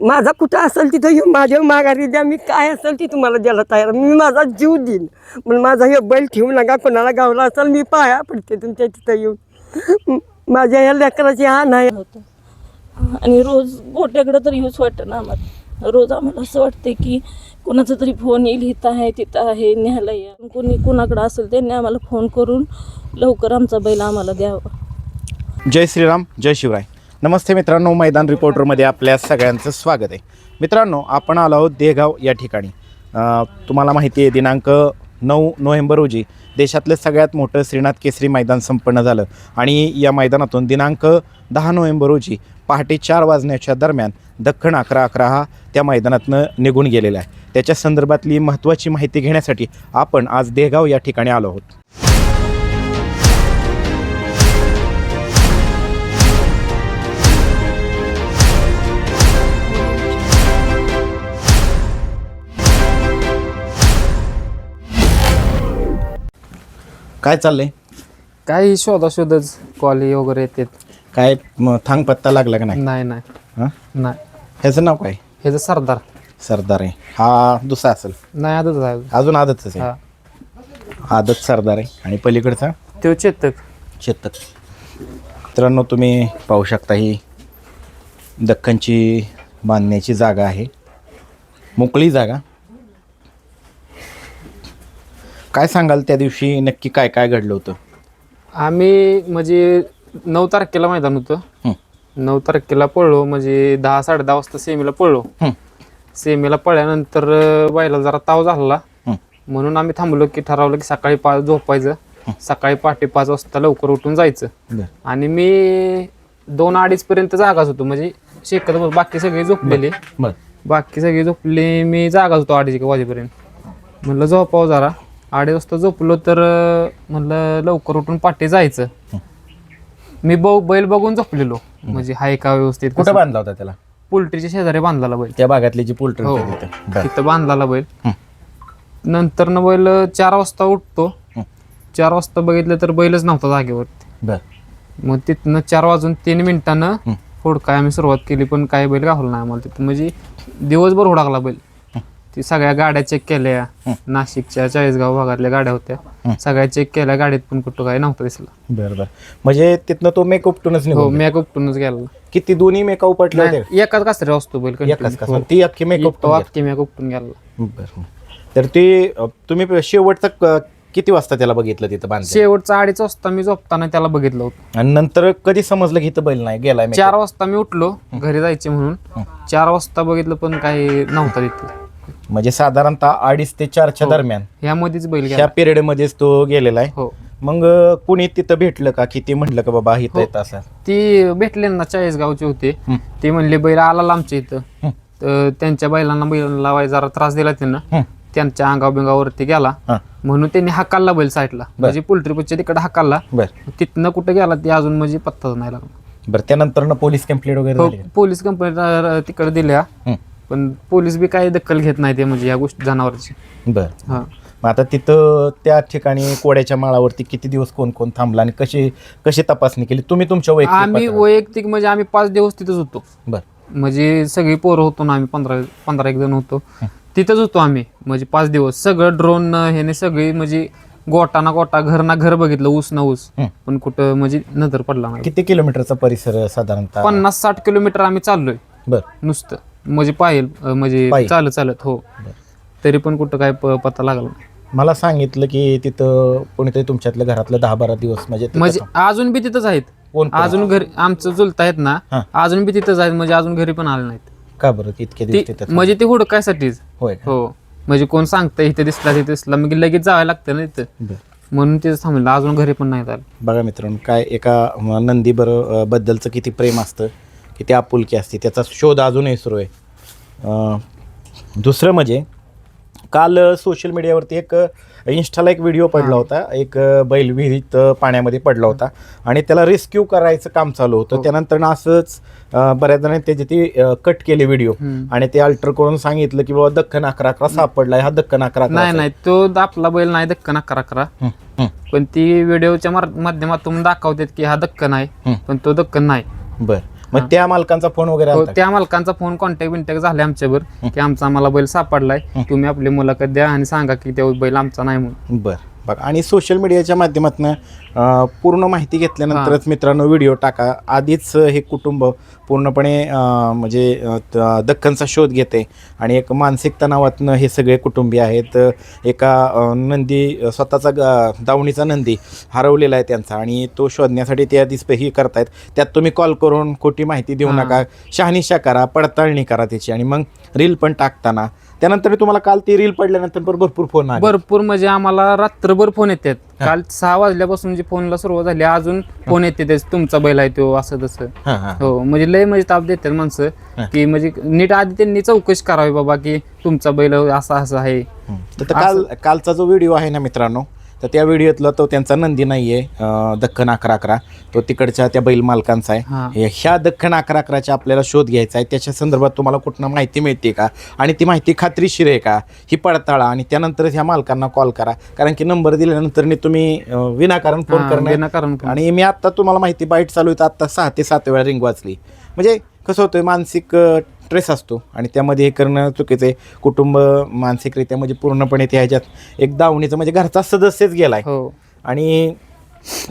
माझा कुठं असेल तिथं येऊन माझ्या माघारी द्या मी काय असेल ती तुम्हाला द्यायला तयार मी माझा जीव देईन. पण माझा हे बैल ठेवू नका कोणाला गावला असेल मी पाया पडते तुमच्या तिथं येऊन. माझ्या या लेकराची हा नाही. होतं आणि रोज गोट्याकडे तर येऊच वाटतं ना आम्हाला. रोज आम्हाला असं वाटतं की कोणाचा तरी फोन येईल इथं आहे तिथं आहे न्यायला या. कोणी कोणाकडं असेल त्यांनी आम्हाला फोन करून लवकर आमचा बैल आम्हाला द्यावा. जय श्रीराम जय शिवराय. नमस्ते मित्रांनो मैदान रिपोर्टरमध्ये आपल्या सगळ्यांचं स्वागत आहे. मित्रांनो आपण आलो आहोत देगाव या ठिकाणी. तुम्हाला माहिती आहे दिनांक नऊ नोव्हेंबर रोजी देशातलं सगळ्यात मोठं श्रीनाथ केसरी मैदान संपन्न झालं. आणि या मैदानातून दिनांक दहा नोव्हेंबर रोजी पहाटे चार वाजण्याच्या दरम्यान दख्खन अकरा अकरा हा त्या मैदानातनं निघून गेलेला आहे. त्याच्या संदर्भातली महत्त्वाची माहिती घेण्यासाठी आपण आज देगाव या ठिकाणी आलो आहोत. काय चाललंय? काही शोधाशोधच कॉली वगैरे येतात. काय म, थांग पत्ता लागला का नाही? नाही नाही. हां? नाही. ह्याचं नाव काय? हे तर सरदार. सरदार आहे. हा दुसरा असेल. नाही आदत आहे अजून. आदतच हा. आहे आदत सरदार आहे. आणि पलीकडचा? तो चेतक. चेतक. मित्रांनो तुम्ही पाहू शकता ही दख्खनची बांधण्याची जागा आहे. मोकळी जागा. काय सांगाल त्या दिवशी नक्की काय काय घडलं होतं? आम्ही म्हणजे नऊ तारखेला मैदान होतं. नऊ तारखेला पळलो म्हणजे दहा साडे दहा वाजता सेमीला पळलो. सेमीला पळल्यानंतर बैला जरा ताव झाला. म्हणून आम्ही थांबलो की ठरवलं की सकाळी पाच झोपायचं. सकाळी पहाटे पाच वाजता लवकर उठून जायचं. आणि मी दोन अडीच पर्यंत जागाच होतो. म्हणजे शेकत बाकी सगळे झोपलेले. बाकी सगळी झोपली. मी जागाच होतो अडीच एक वाजेपर्यंत. म्हणलं झोपाव जरा. अडीच वाजता झोपलो तर म्हणलं लवकर उठून पाठी जायचं. मी ब बैल बघून झोपलेलो. म्हणजे हाय का व्यवस्थित कुठं बांधला होता त्याला? पोल्ट्रीच्या शेजारी बांधलेला बैल. त्या भागातली जी पोल्ट्री हो होती तिथं. बरं. तिथं बांधलेला बैल. हं. नंतर न बैल चार वाजता उठतो. हं. चार वाजता बघितलं तर बैलच नव्हता जागेवरती. बरं. मग तिथनं चार वाजून तीन मिनिटानं हं. हुडकाय आम्ही सुरुवात केली पण काय बैल गावला नाही आम्हाला तिथं. म्हणजे दिवसभर हुडाकला बैल. ती सगळ्या गाड्या चेक केल्या. नाशिकच्या चाळीसगाव भागातल्या गाड्या होत्या. सगळ्या चेक केल्या गाडीत पण कुठं काय नव्हतं दिसला. बरं बरं. म्हणजे तिथनं तो मेकअप उपटूनच हो निघून मॅक उपटूनच गेला. किती दोन्ही मेकअप उपटले होते? एकाच कासऱ्या असतो बैल एकाच का ती अख्खी मेकअप तो अख्खी मॅक उपटून गेला. बरं तर ते अ, तुम्ही शेवटचं क- किती वाजता त्याला बघितलं तिथं बांधलं शेवटचा अडीच वाजता मी झोपताना त्याला बघितलं होतं. आणि नंतर कधी समजलं की इथं बैल नाही गेलाय makeup? चार वाजता मी उठलो घरी जायचे म्हणून. चार वाजता बघितलं पण काही नव्हता तिथं. म्हणजे साधारणतः अडीच ते चारच्या हो. दरम्यान. ह्यामध्येच बैल ह्या पिरियड मध्येच तो गेलेला आहे. हो. मग अ, कुणी तिथं भेटलं का? किती म्हटलं का बाबा इथं हो. येत असं ती भेटले ना चाळीसगावचे होते. हं. ते म्हणले बैल आला आमच्या इथं. तर त्यांच्या बैलांना बैलांना लावाय जरा त्रास दिला त्यांना. त्यांच्या अंगाव बिंगावरती गेला. हां. म्हणून त्यांनी हाकालला बैल साईडला. म्हणजे पोल्ट्री पुढच्या तिकडे हाकालला. बरं. तिथनं कुठं गेला ते अजून म्हणजे पत्ताच नाही लागला. बरं त्यानंतर ना पोलीस कंप्लेंट वगैरे हो झाली? का? पोलीस कंपनी तिकडे दिल्या. हं. पण पोलीस बी काही दखल घेत नाही ते म्हणजे या गोष्टी जनावरची. बरं. हा. मग आता तिथं त्या ठिकाणी कोड्याच्या माळावरती किती दिवस कोण कोण थांबला आणि कशी कशी तपासणी केली? तुम्ही तुमच्या आम्ही? वैयक्तिक म्हणजे आम्ही पाच दिवस तिथंच होतो. बरं. म्हणजे सगळी पोरं होतो ना आम्ही पंधरा पंधरा एक जण होतो. तिथंच होतो आम्ही म्हणजे पाच दिवस. सगळं ड्रोन ह्याने सगळी म्हणजे गोटा ना गोटा घर ना घर बघितलं ऊस ना ऊस. हं. पण कुठं म्हणजे नजर पडला नाही. किती किलोमीटरचा परिसर साधारणतः? पन्नास साठ किलोमीटर आम्ही चाललोय. बरं. नुसतं. म्हणजे पायल म्हणजे पायी. चालत चालत हो तरी पण कुठं काय प- पत्ता लागला नाही. मला सांगितलं की तिथं कोणीतरी तुमच्यातल्या घरातलं दहा बारा दिवस म्हणजे तिथं म्हणजे अजून बी तिथंच आहेत कोण कोण? अजून घरी आमचं चुलत आहेत ना हा. अजून बी तिथंच आहेत म्हणजे अजून घरी पण आले नाहीत का बरं इतके दिवस ती तिथं म्हणजे ते हुडकायसाठीच होय का? हो म्हणजे कोण सांगतं इथे दिसला तिथे दिसला मग लगेच जावं लागतं ना तिथं बरं. म्हणून तेच थांबलं अजून घरी पण नाही आलं बघा मित्रांनो काय एका नंदी बरं बद्दलचं किती प्रेम असतं किती आपुलकी असते. त्याचा शोध अजूनही सुरू आहे. दुसरं म्हणजे काल सोशल मीडियावरती एक इन्स्टाला एक व्हिडिओ पडला होता. एक बैल विहिरीत पाण्यामध्ये पडला होता. आणि त्याला रेस्क्यू करायचं काम चालू होतं. त्यानंतर असंच बऱ्याच जणांनी त्याची ती कट केली व्हिडिओ आणि ते अल्टर करून सांगितलं की बाबा दख्खन अकरा अकरा सापडलाय. हा दख्खन अकरा नाही नाही. तो आपला बैल नाही दक्कन अकरा अकरा. हं, हं, पण ती व्हिडिओच्या माध्यमातून दाखवतात की हा दक्कन आहे. हं. पण तो दक्कन नाही. बर. मग त्या मालकांचा फोन वगैरे हो, आलता का? त्या मालकांचा फोन कॉन्टॅक्ट बिंटॅक्ट झाले आमच्यावर की आमचा आम्हाला बैल सापडलाय तुम्ही आपली मुलाखत द्या आणि सांगा की तो बैल आमचा नाही म्हणून. बर. बघा. आणि सोशल मीडियाच्या माध्यमातून पूर्ण माहिती घेतल्यानंतरच मित्रांनो व्हिडिओ टाका. आधीच हे कुटुंब पूर्णपणे म्हणजे दख्खनचा शोध घेते. आणि एक मानसिक तणावातनं हे सगळे कुटुंबीय आहेत. एका नंदी स्वतःचा ग- दावणीचा नंदी हरवलेला आहे त्यांचा. आणि तो शोधण्यासाठी ते आधीच ही करतायत. त्यात तुम्ही कॉल करून खोटी माहिती देऊ. नका. शहानिशा करा पडताळणी करा त्याची. आणि मग रील पण टाकताना त्यानंतर तुम्हाला काल ती रील पडल्यानंतर पण भरपूर फोन आले. भरपूर म्हणजे आम्हाला रात्रभर फोन येतात. काल सहा वाजल्यापासून जी फोनला सुरुवात झाली अजून फोन येते तुमचा बैल आहे तो असं तसं. हां हां. हो म्हणजे लय म्हणजे ताप देतात माणसं. की म्हणजे नीट आधी त्यांनी चौकशी करावी बाबा की तुमचा बैल असा असं आहे. तर तो काल कालचा जो व्हिडिओ आहे ना मित्रांनो तर त्या व्हिडिओतला तो त्यांचा नंदी नाही आहे दख्खन अकरा अकरा. तो तिकडच्या त्या बैल मालकांचा आहे. ह्या दख्खन अकरा अकराचा आपल्याला शोध घ्यायचा आहे. त्याच्या संदर्भात तुम्हाला कुठनं माहिती मिळते का? आणि ती माहिती खात्रीशीर आहे का? ही पडताळा आणि त्यानंतरच ह्या मालकांना कॉल करा. कारण की नंबर दिल्यानंतर तुम्ही विनाकारण फोन करणं विनाकारण phone. आणि मी आत्ता तुम्हाला माहिती बाईट चालू आहे आत्ता सहा ते सात वेळा रिंग वाचली म्हणजे कसं होतं मानसिक ट्रेस असतो. आणि त्यामध्ये हे करणं चुकीचं आहे. कुटुंब मानसिकरित्या म्हणजे पूर्णपणे त्या ह्याच्यात एक दावणीचं म्हणजे घरचा सदस्यच गेलाय. हो. आणि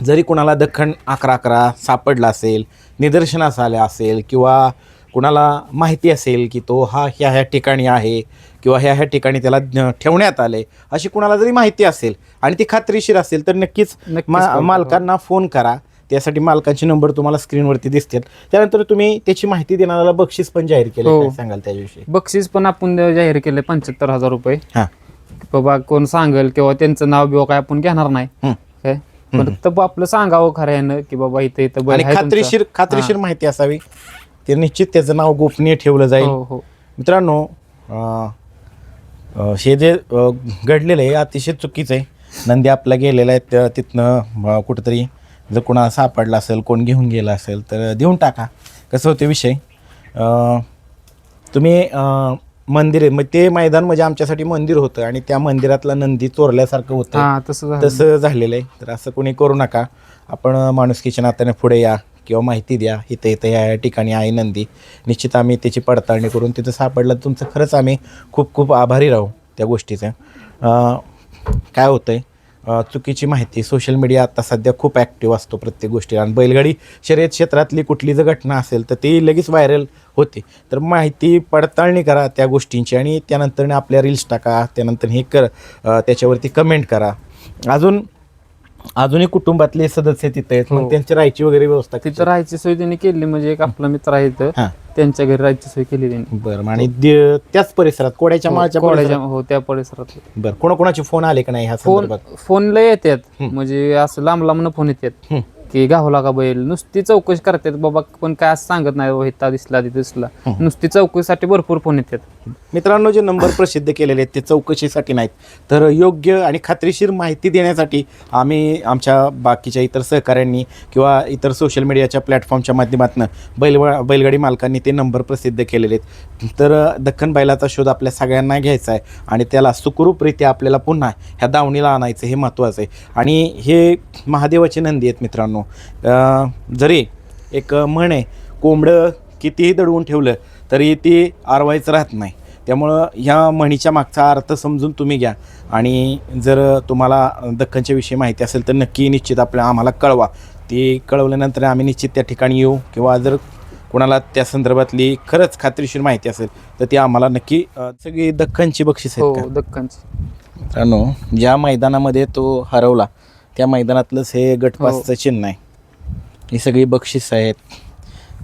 जरी कुणाला दख्खन अकरा अकरा सापडला असेल निदर्शनास आलं असेल किंवा कुणाला माहिती असेल की तो हा ह्या ह्या ठिकाणी आहे किंवा ह्या ह्या ठिकाणी त्याला ठेवण्यात आले अशी कुणाला जरी माहिती असेल आणि ती खात्रीशीर असेल तर नक्कीच मा. मालकांना फोन करा. त्यासाठी मालकांचे नंबर तुम्हाला स्क्रीनवरती दिसतील त्यानंतर तुम्ही त्याची माहिती देणाऱ्याला बक्षीस पण जाहीर केले हो. काय सांगाल त्याविषयी बक्षीस पण आपण जाहीर केले पंच्याहत्तर हजार रुपये. हां. बाबा कोण सांगेल किंवा त्यांचं नाव बिव काय आपण घेणार नाही. हं. काय? फक्त आपलं सांगावं खरं यानं की बाबा इथं इथं बैल आणि आहे तुमचा. खात्रीशीर खात्रीशीर माहिती असावी. ते निश्चित त्याचं नाव गोपनीय ठेवलं जाईल. हो हो. मित्रांनो अं, अं, हे जे अं, घडलेलं आहे अतिशय चुकीचं आहे. नंदी आपला गेलेला आहे त्या- तिथनं अं, कुठंतरी जर कोणाला सापडला असेल कोण घेऊन गेला असेल तर देऊन टाका. कसं होते विषय? तुम्ही मंदिर मग ते मैदान म्हणजे आमच्यासाठी मंदिर होतं आणि त्या मंदिरातला नंदी चोरल्यासारखं होतं. हा तसं तसं झालेलं आहे. तर असं कोणी करू नका. आपण माणुसकीच्या नात्याने पुढे या किंवा माहिती द्या. इथं इथं या या ठिकाणी आहे नंदी. निश्चित आम्ही त्याची पडताळणी करून तिथं सापडलं. तुमचं खरंच आम्ही खूप खूप आभारी राहू त्या गोष्टीचं. काय होतं आहे चुकीची माहिती. सोशल मीडिया आता सध्या खूप ॲक्टिव्ह असतो प्रत्येक गोष्टी आणि बैलगाडी शर्यत क्षेत्रातली कुठली जर घटना असेल तर ती लगेच व्हायरल होते. तर माहिती पडताळणी करा त्या गोष्टींची आणि त्यानंतर आपल्या रील्स टाका. त्यानंतर हे कर त्याच्यावरती कमेंट करा. अजून अजूनही कुटुंबातले सदस्य तिथे आहेत. मग हो. त्यांची राहायची वगैरे व्यवस्था तिथं राहायची सोय त्यांनी केली. म्हणजे एक आपला मित्र आहे हां. त्यांच्या घरी राहायची सोय केली त्यांनी. बरं आणि दे- त्याच परिसरात कोड्याच्या माळच्या कोड्याच्या परिसरात? हो त्या परिसरात बरं कोणाकोणाचे फोन आले का नाही ह्या फोन संदर्भात? फोनला येतात म्हणजे असं लांब लांबनं फोन येतात हं. की गावला का बैल? नुसती चौकशी करतात बाबा पण काय असं सांगत नाही बाबा इथं दिसला तिथं दिसला. नुसती चौकशीसाठी भरपूर फोन येतात. मित्रांनो जे नंबर प्रसिद्ध केलेले आहेत ते चौकशीसाठी नाहीत. तर योग्य आणि खात्रीशीर माहिती देण्यासाठी आम्ही आमच्या बाकीच्या इतर सहकाऱ्यांनी किंवा इतर सोशल मीडियाच्या प्लॅटफॉर्मच्या माध्यमातून बैल बैलगाडी मालकांनी ते नंबर प्रसिद्ध केलेले आहेत. तर दख्खन बैलाचा शोध आपल्या सगळ्यांना घ्यायचा आहे आणि त्याला सुखरूपरित्या आपल्याला पुन्हा ह्या दावणीला आणायचं हे महत्त्वाचं आहे. आणि हे महादेवाचे नंदी आहेत मित्रांनो. अं, जरी एक म्हण आहे कोंबडं कितीही दडवून ठेवलं तरी ती आरवायचं राहत नाही. त्यामुळं ह्या म्हणीच्या मागचा अर्थ समजून तुम्ही घ्या. आणि जर तुम्हाला दख्खनच्या विषयी माहिती असेल तर नक्की निश्चित आपल्या आम्हाला कळवा. ती कळवल्यानंतर आम्ही निश्चित त्या ठिकाणी येऊ. किंवा जर कोणाला त्या संदर्भातली खरंच खात्रीशीर माहिती असेल तर ती आम्हाला नक्की सगळी दख्खनची बक्षीस आहेत हो का? दक्कनची मित्रांनो ज्या मैदानामध्ये तो हरवला त्या मैदानातलंच हे गटपासचं चिन्ह आहे. ही सगळी बक्षीस आहेत.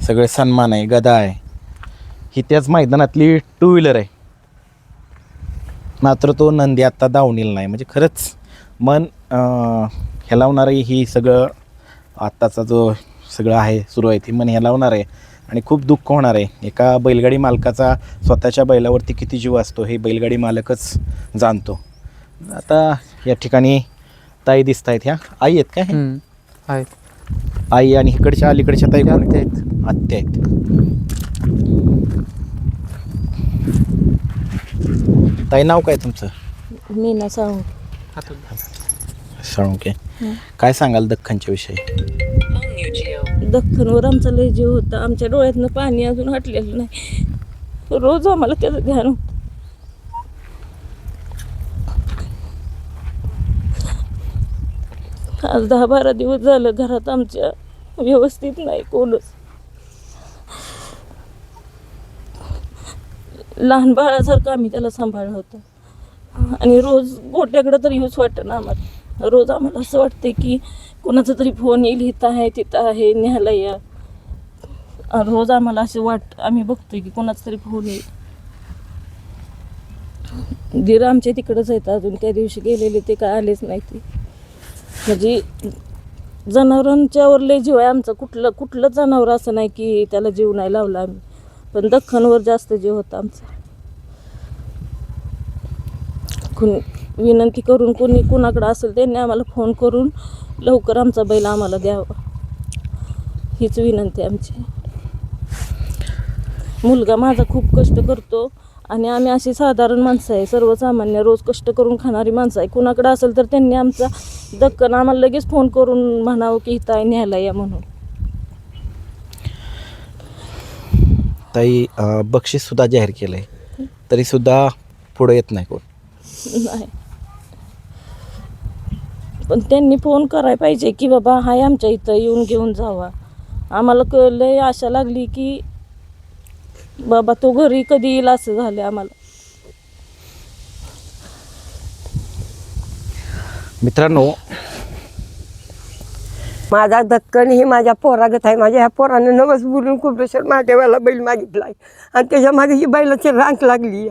सगळे सन्मान आहे गदा आहे. ही त्याच मैदानातली टू व्हीलर आहे. मात्र तो नंदी आत्ता दावणीला नाही. म्हणजे खरंच मन हेलावणारं ही सगळं आत्ताचा जो सगळं आहे सुरू आहे ती मन हेलावणार आहे. आणि खूप दुःख होणार आहे. एका बैलगाडी मालकाचा स्वतःच्या बैलावरती किती जीव असतो हे बैलगाडी मालकच जाणतो. आता या ठिकाणी ताई दिसत आहेत ह्या. आई आहेत का हे? हम्म. आहे आई आणि इकडच्या अलीकडच्या ताई त्या कोण? आहेत. आत्या आहेत. ताई नाव काय तुमचं? मी ना सांगू साळुंके काय सांगाल दख्खनच्या विषयी? दख्खनवर आमचा लय जीव होता. आमच्या डोळ्यातनं पाणी अजून हटलेलं नाही. रोज आम्हाला त्याचं ध्यान होतं. आज दहा बारा दिवस झालं घरात आमच्या व्यवस्थित नाही कोणच. लहान बाळासारखं आम्ही त्याला सांभाळलं होतं. आणि रोज गोट्याकडं तरी येऊच वाटतं ना आम्हाला. रोज आम्हाला असं वाटतं की कोणाचा तरी फोन येईल इथं आहे तिथं आहे न्यायला या. रोज आम्हाला असं वाट आम्ही बघतोय की कोणाचा तरी फोन येईल. दीर आमच्या तिकडंच आहेत अजून. त्या दिवशी गेलेले ते काय आलेच नाही ते. म्हणजे जनावरांच्यावर लय जीव आहे. आमचं कुठलं कुठलं जनावर असं नाही की त्याला जीव नाही लावला आम्ही. पण दख्खनवर जास्त जीव होता आमचा. कुण विनंती करून कोणी कुणाकडं असेल त्यांनी आम्हाला फोन करून लवकर आमचा बैल आम्हाला द्यावा. हीच विनंती आमची. मुलगा माझा खूप कष्ट करतो. आणि आम्ही अशी साधारण माणसं आहे सर्वसामान्य रोज कष्ट करून खाणारी माणसं आहे. कुणाकडं असेल तर त्यांनी आमचा दक्कन आम्हाला लगेच फोन करून म्हणावं की इथं आहे न्यायला या म्हणून. ताई बक्षीससुद्धा जाहीर केलं आहे तरीसुद्धा पुढं येत नाही कोण. नाही. पण त्यांनी फोन करायला पाहिजे की बाबा हाय आमच्या इथं येऊन घेऊन जावा. आम्हाला कळलंय आशा लागली की बाबा तो घरी कधी येईल असं झालं आम्हाला. मित्रांनो माझा दक्कन ही माझ्या पोरागत आहे. माझ्या ह्या पोरानं नवस बोलून कुबरेश्वर महादेवाला बैल मागितलाय. आणि त्याच्यामागे ही बैलाची रांक लागली.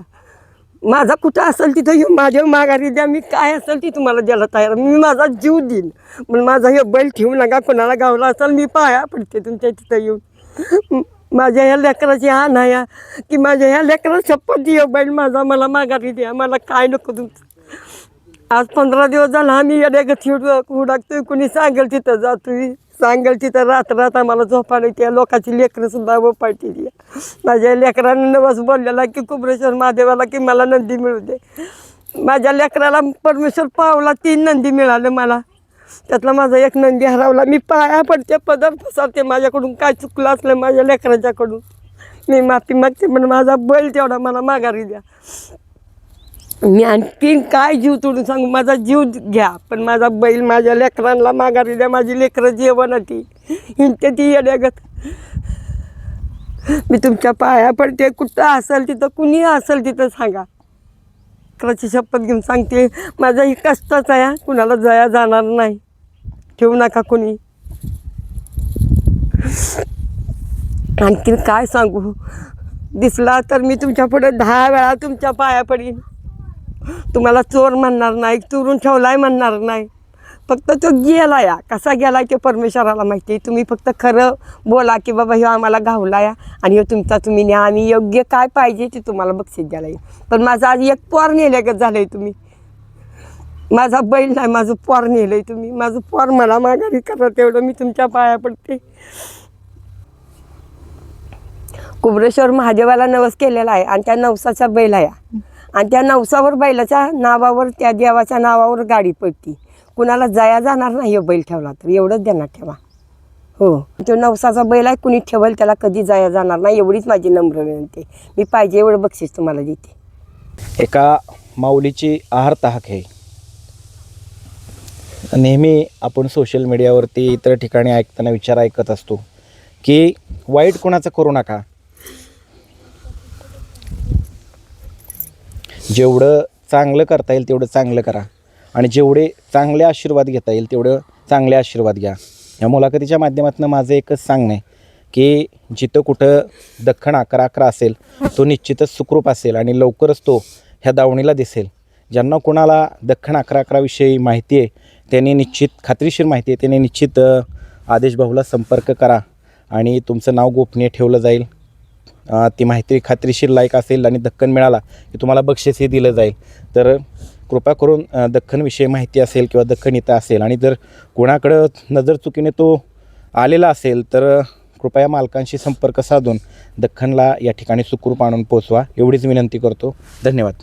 माझा कुठं असेल तिथं हे माझ्या माघारी द्या. मी काय असेल ती तुम्हाला द्यायला तयार आहे. मी माझा जीव देईन. पण माझा हे बैल ठेवू नका. कोणाला गावला असेल मी पाया पडते तुमच्या तिथं येऊन. माझ्या ह्या लेकराची हा नाही की माझ्या ह्या लेकरा शपथ हे बैल माझा मला माघारी द्या मला काय नको तुमचं आज पंधरा दिवस झाला आम्ही येड्या गती हुडाकतोय कुणी सांगेल तिथं जातोय. सांगेल तिथं रात रात आम्हाला झोपा नाही त्या लोकांची लेकरं सुद्धा द्या माझ्या लेकरानं नवस बोललेला की कुबरेश्वर महादेवाला की मला नंदी मिळू दे. माझ्या लेकराला परमेश्वर पावला तीन नंदी मिळालं मला. त्यातला माझा एक नंदी हरवला. मी पाया पडते पदर फसावते माझ्याकडून काय चुकलं असलं माझ्या लेकराच्याकडून. मी माफी मागते पण माझा बैल तेवढा मला माघारी द्या. मी आणखीन काय जीव तोडून सांगू? माझा जीव घ्या पण माझा बैल माझ्या लेकरांना माघारी द्या. माझी लेकरं जेवण ती हिंडते ती येण्यागत मी तुमच्या पाया पडते. कुठं असेल तिथं कुणी असेल तिथं सांगा. लेकराची शपथ घेऊन सांगते माझाही कष्टच आहे कुणाला जया जाणार नाही. ठेवू नका कुणी. आणखीन काय सांगू? दिसला तर मी तुमच्यापुढे दहा वेळा तुमच्या पाया पडीन. तुम्हाला चोर म्हणणार नाही चोरून ठेवलाय म्हणणार नाही. फक्त तो गेला या. कसा गेला ते परमेश्वराला माहिती आहे. तुम्ही फक्त खरं बोला की बाबा ह्यो आम्हाला घावला या आणि हो तुमचा तुम्ही न्या. आम्ही योग्य काय पाहिजे ते तुम्हाला बक्षीस द्यायला येईल. पण माझं आज एक पोर नेल्यागत झालं आहे तुम्ही? माझा बैल नाही माझं पोर नेलं आहे तुम्ही. माझं पोर मला माघारी करा तेवढं मी तुमच्या पाया पडते. कुबरेश्वर महादेवाला नवस केलेला आहे आणि त्या नवसाचा बैल आहे. आणि त्या नवसावर बैलाच्या नावावर त्या देवाच्या नावावर गाडी पडती. कुणाला जाया जाणार नाही हो बैल ठेवला तर. एवढंच देणार ठेवा. हो. तो नवसाचा बैल आहे कुणी ठेवल त्याला कधी जाया जाणार नाही एवढीच माझी नम्र विनंती मी पाहिजे एवढं बक्षीस तुम्हाला देते. एका माऊलीची आहार ताहक आहे. नेहमी आपण सोशल मीडियावरती इतर ठिकाणी ऐकताना विचार ऐकत असतो की वाईट कोणाचं करू नका. जेवढं चांगलं करता येईल तेवढं चांगलं करा. आणि जेवढे चांगले आशीर्वाद घेता येईल तेवढं चांगले आशीर्वाद घ्या. या मुलाखतीच्या माध्यमातून माझं एकच सांगणं आहे की जिथं कुठं दख्खन अकरा अकरा असेल तो निश्चितच सुखरूप असेल आणि लवकरच तो ह्या दावणीला दिसेल. ज्यांना कोणाला दख्खण अकरा अकराविषयी माहिती आहे त्यांनी निश्चित खात्रीशीर माहिती आहे त्यांनी निश्चित आदेश भाऊला संपर्क करा आणि तुमचं नाव गोपनीय ठेवलं जाईल. ती माहिती खात्रीशीर लायक असेल आणि दक्कन मिळाला की तुम्हाला बक्षीसही दिलं जाईल. तर कृपा करून दख्खनविषयी माहिती असेल किंवा दख्खन इथं असेल आणि जर कोणाकडं नजर चुकीने तो आलेला असेल तर कृपया मालकांशी संपर्क साधून दख्खनला या ठिकाणी सुखरूप आणून पोचवा एवढीच विनंती करतो. धन्यवाद.